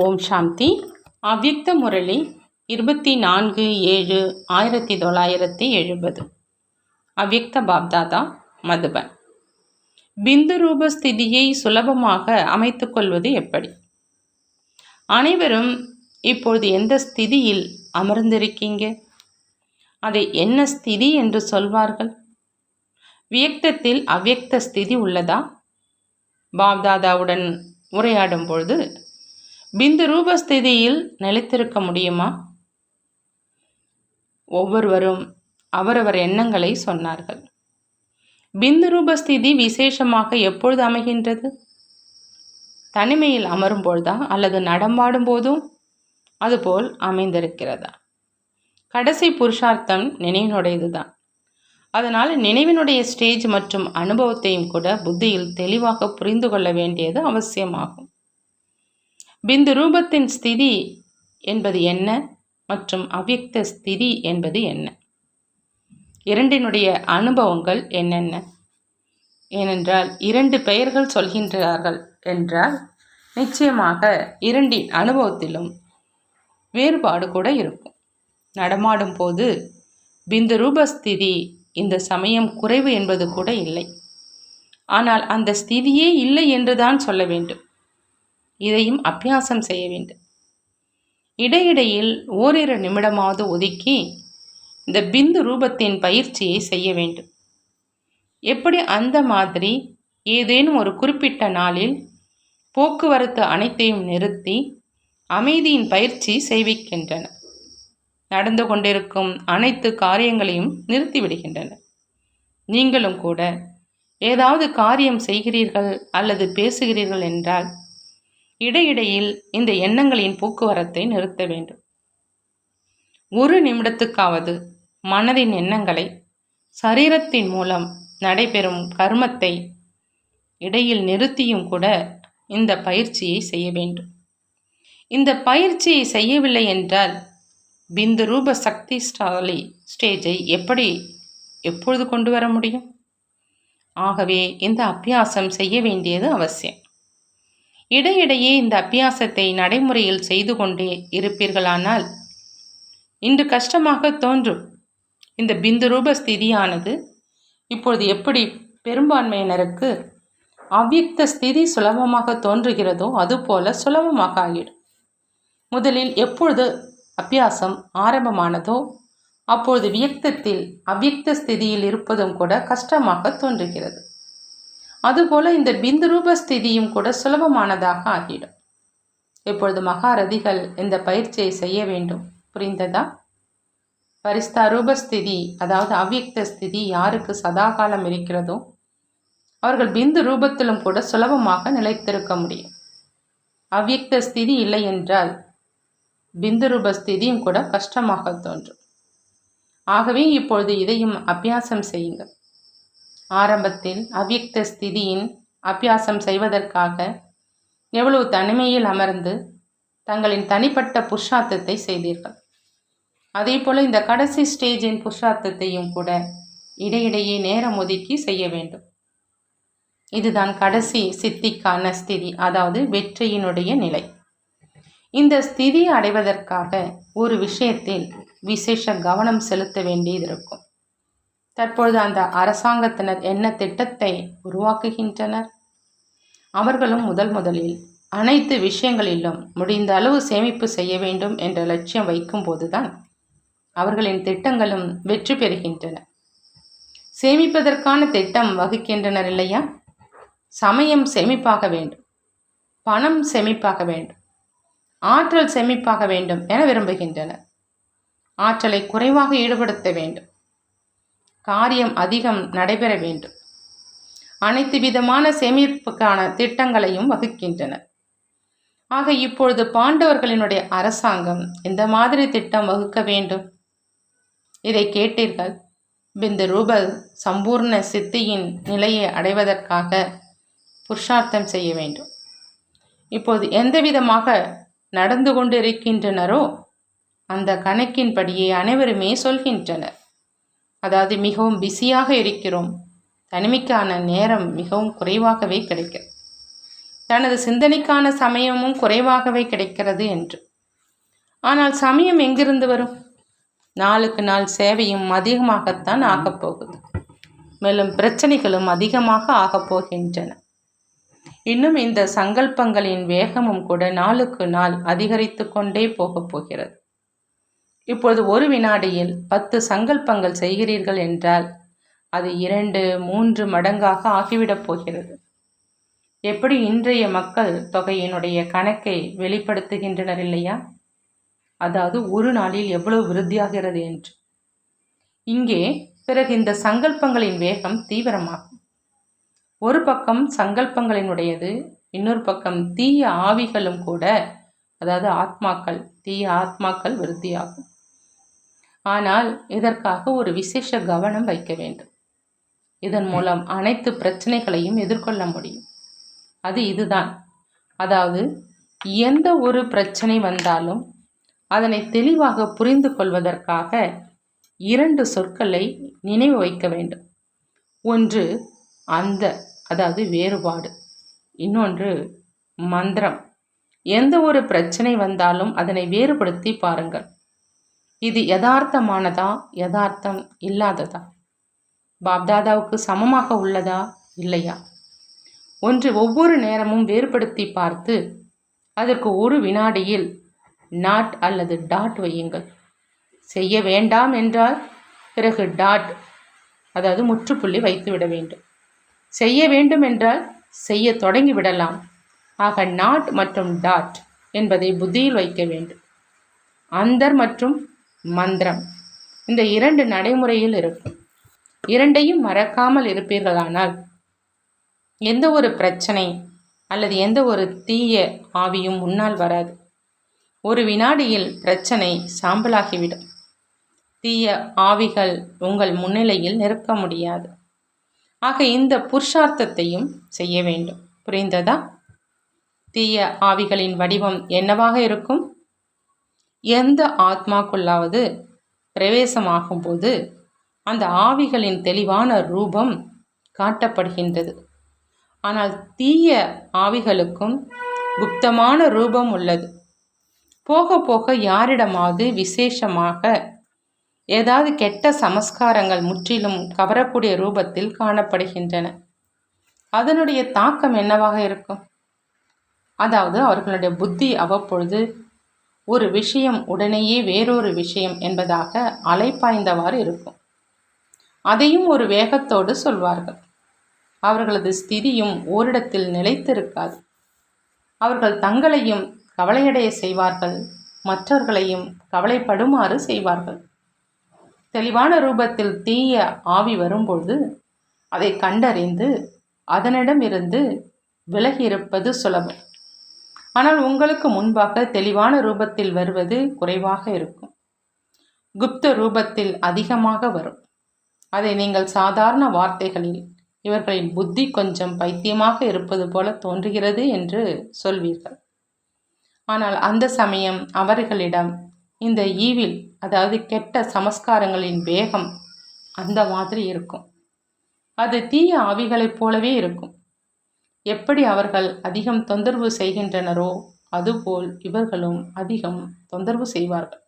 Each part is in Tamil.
ஓம் சாந்தி. அவ்யக்த முரளி இருபத்தி நான்கு ஏழு ஆயிரத்தி தொள்ளாயிரத்தி எழுபது. அவ்யக்த பாப்தாதா மதுபன். பிந்து ரூப ஸ்திதியை சுலபமாக அமைத்துக்கொள்வது எப்படி? அனைவரும் இப்பொழுது எந்த ஸ்திதியில் அமர்ந்திருக்கீங்க? அதை என்ன ஸ்திதி என்று சொல்வார்கள்? வியக்தத்தில் அவ்யக்த ஸ்திதி உள்ளதா? பாப்தாதாவுடன் உரையாடும் பொழுது பிந்து ரூபஸ்திதியில் நிலைத்திருக்க முடியுமா? ஒவ்வொருவரும் அவரவர் எண்ணங்களை சொன்னார்கள். பிந்து ரூபஸ்திதி விசேஷமாக எப்பொழுது அமைகின்றது? தனிமையில் அமரும் அல்லது நடமாடும் போதும் அதுபோல் அமைந்திருக்கிறதா? கடைசி புருஷார்த்தம் நினைவினுடையதுதான். அதனால் நினைவினுடைய ஸ்டேஜ் மற்றும் அனுபவத்தையும் கூட புத்தியில் தெளிவாக புரிந்து கொள்ள வேண்டியது அவசியமாகும். பிந்து ரூபத்தின் ஸ்திதி என்பது என்ன? மற்றும் அவ்யக்த ஸ்திதி என்பது என்ன? இரண்டினுடைய அனுபவங்கள் என்னென்ன? ஏனென்றால் இரண்டு பெயர்கள் சொல்கின்றார்கள் என்றால் நிச்சயமாக இரண்டின் அனுபவத்திலும் வேறுபாடு கூட இருக்கும். நடமாடும் போது பிந்து ரூபஸ்திதி இந்த சமயம் குறைவு என்பது கூட இல்லை. ஆனால் அந்த ஸ்திதியே இல்லை என்றுதான் சொல்ல வேண்டும். இதையும் அபியாசம் செய்ய வேண்டும். இடையிடையில் ஓரிரு நிமிடமாவது ஒதுக்கி இந்த பிந்து ரூபத்தின் பயிற்சியை செய்ய வேண்டும். எப்படி அந்த மாதிரி ஏதேனும் ஒரு குறிப்பிட்ட நாளில் போக்குவரத்து அனைத்தையும் நிறுத்தி அமைதியின் பயிற்சி செய்விக்கின்றன. நடந்து கொண்டிருக்கும் அனைத்து காரியங்களையும் நிறுத்திவிடுகின்றன நீங்களும் கூட ஏதாவது காரியம் செய்கிறீர்கள் அல்லது பேசுகிறீர்கள் என்றால் இடையிடையில் இந்த எண்ணங்களின் போக்குவரத்தை நிறுத்த வேண்டும். ஒரு நிமிடத்துக்காவது மனதின் எண்ணங்களை சரீரத்தின் மூலம் நடைபெறும் கர்மத்தை இடையில் நிறுத்தியும் கூட இந்த பயிற்சியை செய்ய வேண்டும். இந்த பயிற்சியை செய்யவில்லை என்றால் பிந்து ரூப சக்தி ஸ்டாலி ஸ்டேஜை எப்படி எப்பொழுது கொண்டு வர முடியும்? ஆகவே இந்த அபியாசம் செய்ய வேண்டியது அவசியம். இடையிடையே இந்த அபியாசத்தை நடைமுறையில் செய்து கொண்டே இருப்பீர்களானால் இன்று கஷ்டமாக தோன்றும். இந்த பிந்து ரூப ஸ்திதியானது இப்பொழுது எப்படி பெரும்பான்மையினருக்கு அவ்யக்த ஸ்திதி சுலபமாக தோன்றுகிறதோ அதுபோல சுலபமாக ஆகிடும். முதலில் எப்பொழுது அபியாசம் ஆரம்பமானதோ அப்பொழுது வியக்தத்தில் அவ்யக்த ஸ்திதியில் இருப்பதும் கூட கஷ்டமாக தோன்றுகிறது. அதுபோல இந்த பிந்து ரூப ஸ்திதியும் கூட சுலபமானதாக ஆகிடும். இப்பொழுது மகாரதிகள் இந்த பயிற்சியை செய்ய வேண்டும்? புரிந்ததா? பரிஸ்தா ரூபஸ்திதி அதாவது அவ்யக்த ஸ்திதி யாருக்கு சதாகாலம் இருக்கிறதோ அவர்கள் பிந்து ரூபத்திலும் கூட சுலபமாக நிலைத்திருக்க முடியும். அவ்யக்த ஸ்திதி இல்லை என்றால் பிந்து ரூப ஸ்திதியும் கூட கஷ்டமாக தோன்றும். ஆகவே இப்பொழுது இதையும் அபியாசம் செய்யுங்கள். ஆரம்பத்தில் அவ்யக்த ஸ்திதியின் அபியாசம் செய்வதற்காக எவ்வளவு தனிமையில் அமர்ந்து தங்களின் தனிப்பட்ட புருஷார்த்தத்தை செய்தீர்கள். அதே போல இந்த கடைசி ஸ்டேஜின் புருஷார்த்தத்தையும் கூட இடையிடையே நேரம் ஒதுக்கி செய்ய வேண்டும். இதுதான் கடைசி சித்திக்கான ஸ்திதி அதாவது வெற்றியினுடைய நிலை. இந்த ஸ்திதி அடைவதற்காக ஒரு விஷயத்தில் விசேஷ கவனம் செலுத்த வேண்டியது இருக்கும் தற்பொழுது அந்த அரசாங்கத்தினர் என்ன திட்டத்தை உருவாக்குகின்றனர்? அவர்களும் முதல் முதலில் அனைத்து விஷயங்களிலும் முடிந்த அளவு சேமிப்பு செய்ய வேண்டும் என்ற லட்சியம் வைக்கும்போதுதான் அவர்களின் திட்டங்களும் வெற்றி பெறுகின்றன. சேமிப்பதற்கான திட்டம் வகுக்கின்றனர் இல்லையா? சமயம் சேமிப்பாக வேண்டும் பணம் சேமிப்பாக வேண்டும் ஆற்றல் சேமிப்பாக வேண்டும் என விரும்புகின்றனர். ஆற்றலை குறைவாக ஈடுபடுத்த வேண்டும். காரியம் அதிகம் நடைபெற வேண்டும். அனைத்து விதமான சேமிப்புக்கான திட்டங்களையும் வகுக்கின்றனர் ஆக இப்பொழுது பாண்டவர்களினுடைய அரசாங்கம் இந்த மாதிரி திட்டம் வகுக்க வேண்டும்? இதை கேட்டீர்கள். பிந்து ரூபல் சம்பூர்ண சித்தியின் நிலையை அடைவதற்காக புருஷார்த்தம் செய்ய வேண்டும். இப்போது எந்த விதமாக நடந்து கொண்டிருக்கின்றனரோ அந்த கணக்கின்படியே அனைவருமே சொல்கின்றனர். அதாவது மிகவும் பிஸியாக இருக்கிறோம். தனிமைக்கான நேரம் மிகவும் குறைவாகவே கிடைக்கிறது தனது சிந்தனைக்கான சமயமும் குறைவாகவே கிடைக்கிறது என்று. ஆனால் சமயம் எங்கிருந்து வரும்? நாளுக்கு நாள் சேவையும் அதிகமாகத்தான் ஆகப்போகுது மேலும் பிரச்சனைகளும் அதிகமாக ஆகப்போகின்றன இன்னும் இந்த சங்கல்பங்களின் வேகமும் கூட நாளுக்கு நாள் அதிகரித்து கொண்டே போகப் போகிறது. இப்பொழுது ஒரு வினாடியில் பத்து சங்கல்பங்கள் செய்கிறீர்கள் என்றால் அது இரண்டு மூன்று மடங்காக ஆகிவிடப் போகிறது. எப்படி இன்றைய மக்கள் தொகையினுடைய கணக்கை வெளிப்படுத்துகின்றனர் இல்லையா? அதாவது ஒரு நாளில் எவ்வளவு விருத்தியாகிறது என்று. இங்கே பிறகு இந்த சங்கல்பங்களின் வேகம் தீவிரமாகும். ஒரு பக்கம் சங்கல்பங்களினுடையது இன்னொரு பக்கம் தீய ஆவிகளும் கூட அதாவது ஆத்மாக்கள் தீய ஆத்மாக்கள் விருத்தியாகும். ஆனால் இதற்காக ஒரு விசேஷ கவனம் வைக்க வேண்டும். இதன் மூலம் அனைத்து பிரச்சனைகளையும் எதிர்கொள்ள முடியும். அது இதுதான். அதாவது எந்த ஒரு பிரச்சனை வந்தாலும் அதனை தெளிவாக புரிந்து கொள்வதற்காக இரண்டு சொற்களை நினைவு வைக்க வேண்டும். ஒன்று அந்த அதாவது வேறுபாடு. இன்னொன்று மந்திரம். எந்த ஒரு பிரச்சனை வந்தாலும் அதனை வேறுபடுத்தி பாருங்கள். இது யதார்த்தமானதா? யதார்த்தம் இல்லாததா? பாப்தாதாவுக்கு சமமாக உள்ளதா? இல்லையா? ஒன்று ஒவ்வொரு நேரமும் வேறுபடுத்தி பார்த்து அதற்கு ஒரு வினாடியில் நாட் அல்லது டாட் வையுங்கள். செய்ய வேண்டாம் என்றால் பிறகு டாட் அதாவது முற்றுப்புள்ளி வைத்து விட வேண்டும். செய்ய வேண்டும் என்றால் செய்ய தொடங்கி விடலாம். ஆக நாட் மற்றும் டாட் என்பதை புத்தியில் வைக்க வேண்டும். அந்தர் மற்றும் மந்திரம். இந்த இரண்டு நடைமுறையில் இருக்கும். இரண்டையும் மறக்காமல் இருப்பீர்களானால் எந்த ஒரு பிரச்சனை அல்லது எந்த ஒரு தீய ஆவியும் முன்னால் வராது. ஒரு வினாடியில் பிரச்சனை சாம்பலாகிவிடும். தீய ஆவிகள் உங்கள் முன்னிலையில் நிற்க முடியாது. ஆக இந்த புருஷார்த்தத்தையும் செய்ய வேண்டும். புரிந்ததா? தீய ஆவிகளின் வடிவம் என்னவாக இருக்கும்? எந்த ஆத்மாக்குள்ளாவது பிரவேசமாகும் போது அந்த ஆவிகளின் தெளிவான ரூபம் காட்டப்படுகின்றது. ஆனால் தீய ஆவிகளுக்கும் குப்தமான ரூபம் உள்ளது. போக போக யாரிடமாவது விசேஷமாக ஏதாவது கெட்ட சமஸ்காரங்கள் முற்றிலும் கவரக்கூடிய ரூபத்தில் காணப்படுகின்றன. அதனுடைய தாக்கம் என்னவாக இருக்கும்? அதாவது அவர்களுடைய புத்தி அவ்வப்பொழுது ஒரு விஷயம் உடனேயே வேறொரு விஷயம் என்பதாக அலைப்பாய்ந்தவாறு இருக்கும். அதையும் ஒரு வேகத்தோடு சொல்வார்கள். அவர்களது ஸ்திதியும் ஓரிடத்தில் நிலைத்திருக்காது. அவர்கள் தங்களையும் கவலையடைய செய்வார்கள். மற்றவர்களையும் கவலைப்படுமாறு செய்வார்கள். தெளிவான ரூபத்தில் தீய ஆவி வரும்பொழுது அதை கண்டறிந்து அதனிடமிருந்து விலகியிருப்பது சுலபம். ஆனால் உங்களுக்கு முன்பாக தெளிவான ரூபத்தில் வருவது குறைவாக இருக்கும். குப்த ரூபத்தில் அதிகமாக வரும். அதை நீங்கள் சாதாரண வார்த்தைகளில் இவர்களின் புத்தி கொஞ்சம் பைத்தியமாக இருப்பது போல தோன்றுகிறது என்று சொல்வீர்கள். ஆனால் அந்த சமயம் அவர்களிடம் இந்த ஈவில் அதாவது கெட்ட சமஸ்காரங்களின் வேகம் அந்த மாதிரி இருக்கும். அது தீய ஆவிகளைப் போலவே இருக்கும். எப்படி அவர்கள் அதிகம் தொந்தரவு செய்கின்றனரோ அதுபோல் இவர்களும் அதிகம் தொந்தரவு செய்வார்கள்.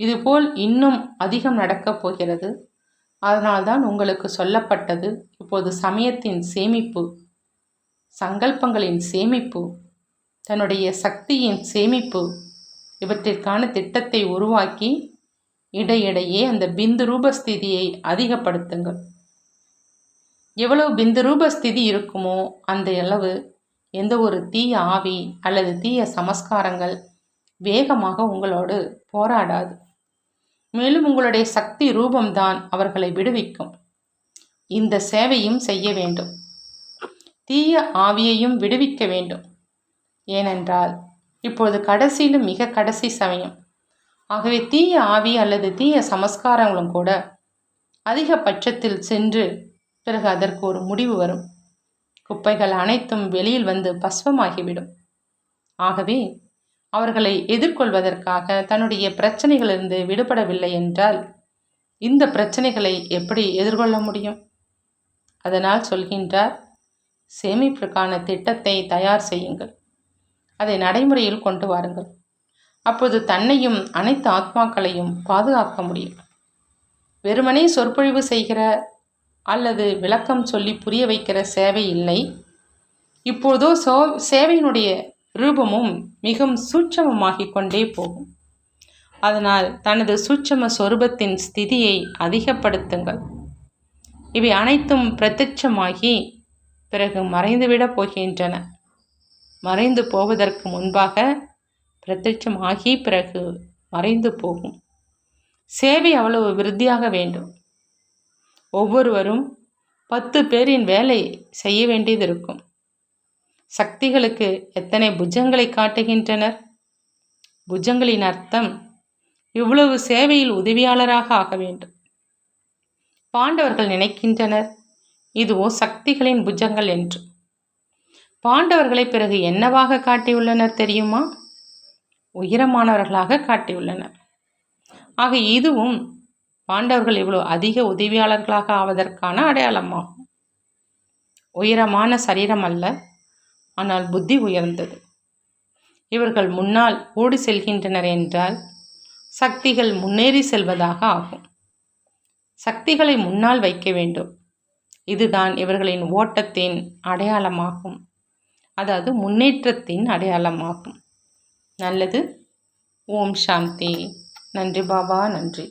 இதுபோல் இன்னும் அதிகம் நடக்கப் போகிறது. அதனால்தான் உங்களுக்கு சொல்லப்பட்டது இப்போது சமயத்தின் சேமிப்பு சங்கல்பங்களின் சேமிப்பு தன்னுடைய சக்தியின் சேமிப்பு இவற்றிற்கான திட்டத்தை உருவாக்கி இடையிடையே அந்த பிந்து ரூபஸ்திதியை அதிகப்படுத்துங்கள். எவ்வளவு பிந்து ரூபஸ்திதி இருக்குமோ அந்த அளவு எந்த ஒரு தீய ஆவி அல்லது தீய சமஸ்காரங்கள் வேகமாக உங்களோடு போராடாது. மேலும் உங்களுடைய சக்தி ரூபம்தான் அவர்களை விடுவிக்கும். இந்த சேவையும் செய்ய வேண்டும். தீய ஆவியையும் விடுவிக்க வேண்டும். ஏனென்றால் இப்பொழுது கடைசியிலும் மிக கடைசி சமயம். ஆகவே தீய ஆவி அல்லது தீய சமஸ்காரங்களும் கூட அதிகபட்சத்தில் சென்று பிறகு அதற்கு ஒரு முடிவு வரும். குப்பைகள் அனைத்தும் வெளியில் வந்து பஸ்வமாகிவிடும். ஆகவே அவர்களை எதிர்கொள்வதற்காக தன்னுடைய பிரச்சனைகளிலிருந்து விடுபடவில்லை என்றால் இந்த பிரச்சனைகளை எப்படி எதிர்கொள்ள முடியும்? அதனால் சொல்கின்றார் சேமிப்பிற்கான திட்டத்தை தயார் செய்யுங்கள். அதை நடைமுறையில் கொண்டு வாருங்கள். அப்போது தன்னையும் அனைத்து ஆத்மாக்களையும் பாதுகாக்க முடியும். வெறுமனே சொற்பொழிவு செய்கிற அல்லது விளக்கம் சொல்லி புரிய வைக்கிற சேவை இல்லை. இப்போதோ சோ சேவையினுடைய ரூபமும் மிகவும் சூட்சமமாகிக் கொண்டே போகும். அதனால் தனது சூட்சம சொரூபத்தின் ஸ்திதியை அதிகப்படுத்துங்கள். இவை அனைத்தும் பிரத்யட்சமாகி பிறகு மறைந்துவிடப் போகின்றன. மறைந்து போவதற்கு முன்பாக பிரத்யட்சமாகி பிறகு மறைந்து போகும். சேவை அவ்வளவு விருத்தியாக வேண்டும். ஒவ்வொருவரும் பத்து பேரின் வேலை செய்ய வேண்டியது இருக்கும் சக்திகளுக்கு எத்தனை புஜங்களை காட்டுகின்றனர்? புஜங்களின் அர்த்தம் இவ்வளவு சேவையில் உதவியாளராக ஆக வேண்டும். பாண்டவர்கள் நினைக்கின்றனர் இதுவோ சக்திகளின் புஜங்கள் என்று. பாண்டவர்களை பிறகு என்னவாக காட்டியுள்ளனர் தெரியுமா? உயரமானவர்களாக காட்டியுள்ளனர். ஆக இதுவும் பாண்டவர்கள் இவ்வளவு அதிக உதவியாளர்களாக ஆவதற்கான அடையாளமாகும். உயரமான சரீரம் அல்ல ஆனால் புத்தி உயர்ந்தது. இவர்கள் முன்னால் ஓடி செல்கின்றனர் என்றால் சக்திகள் முன்னேறி செல்வதாக ஆகும். சக்திகளை முன்னால் வைக்க வேண்டும். இதுதான் இவர்களின் ஓட்டத்தின் அடையாளமாகும். அதாவது முன்னேற்றத்தின் அடையாளமாகும். நல்லது. ஓம் சாந்தி. நன்றி பாபா நன்றி.